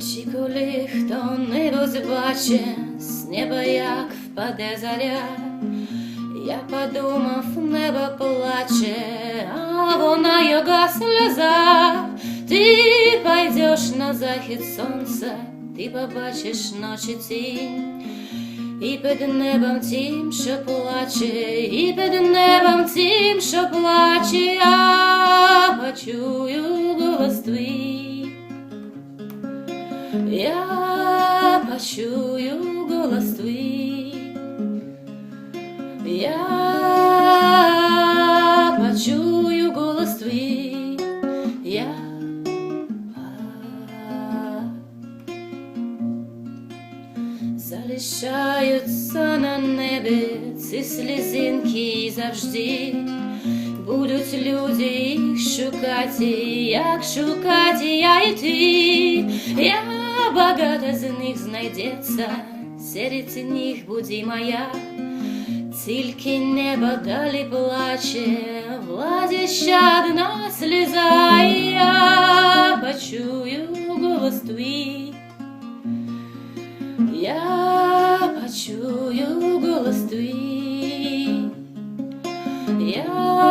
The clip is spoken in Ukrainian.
Чи коли хто небо збаче, з неба як впаде заря, я подумав, небо плаче, а вона його сльоза. Ти пойдеш на захід сонця, ти побачиш ночі тінь. І під небом тім, що плаче, і під небом тім, що плаче, я почую голос твій. Я почую голос твій. Я залишаються на небі ці слізинки завжди. Будуть люди їх шукати, як шукати я і ти. Я багато з них знайдеться, серед них буде моя. Тільки небо далі плаче, владі ще одна сльоза, і я почую голос твій. Я Я